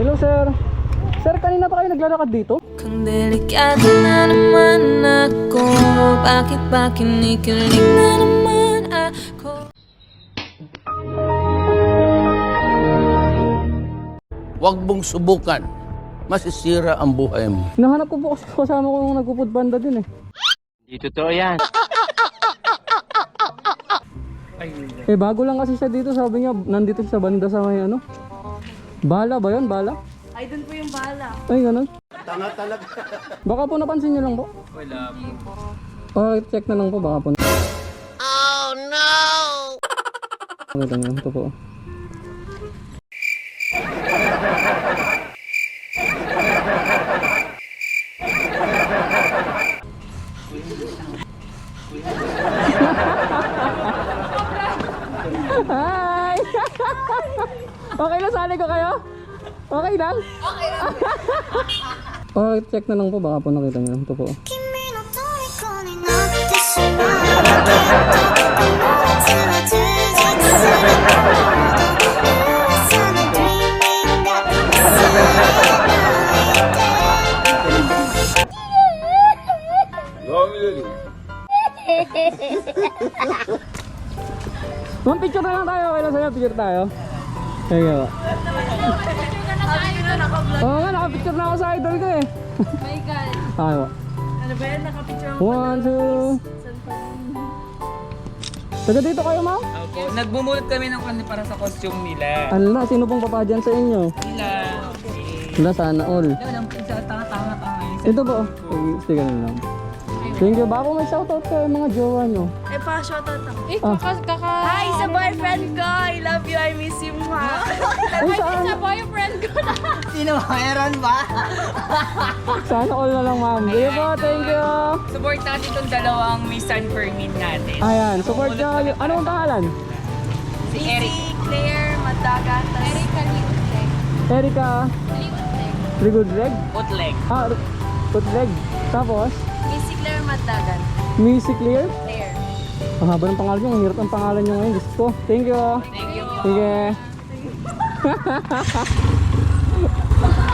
Hello, sir. Sir, kanina pa kayo naglalakad dito? Kung delikado na naman ako Bakit ba kinikilig na naman ako Huwag mong subukan. Masisira ang buhay mo. Hinahanap ko po kasi kasama ko yung nagpupud banda din eh. Hindi totoo yan. Eh, bago lang kasi siya dito. Sabi niya, nandito siya sa banda sa may ano. Bala ba yun? Bala? Ay, dun po yung bala. Ay, ganun. Tanga talaga. baka po napansin niyo lang po. Wala po. Oh, check na lang po. Baka po. Oh, no! Ito niyo. Ito po. Hi! Okay lang, sali ko kayo? Okay lang? Okay lang. oh, check na lang po. Baka po nakita niyo. Ito po. Ma'am, picture na lang tayo. Okay lang sa'yo, picture tayo. Thank you. Oo nga, nakapicture na ako sa idol ko eh. My God. Okay po. Ano ba yan? Nakapicture mo One, two. Taga dito kayo, ma'am? Opo, nagbumulot kami ng kanya para sa costume nila. Ano na, sino pong papa dyan sa inyo? Nila. Wala, sana all. Tanga-tanga-tanga. Ito po. Sige, na lang. Thank you. Baka may shoutout kayo mga jowa nyo. Eh, pa, shoutout ako. Eh, Ah. kaka, kaka... Hi sa boyfriend ko! I love you, I miss you, ma! Uy, saan? Sa boyfriend ko na. Sana all na lang, ma'am. Sige po, thank you. Support natin itong dalawang may sun permit natin. Ayan, support nyo. Ano ang pangalan? Si Eric. Si Claire Madaga. Erika Liutek. Erika Liutek. Rigudreg? Utleg. Ah, Rigudreg. Tapos, Si Claire Madagan. Music Clear. Ang haba ng pangalan nyo. Ang hirap ng pangalan nyo ngayon. Gusto ko. Thank you. Thank you. Sige. Thank you.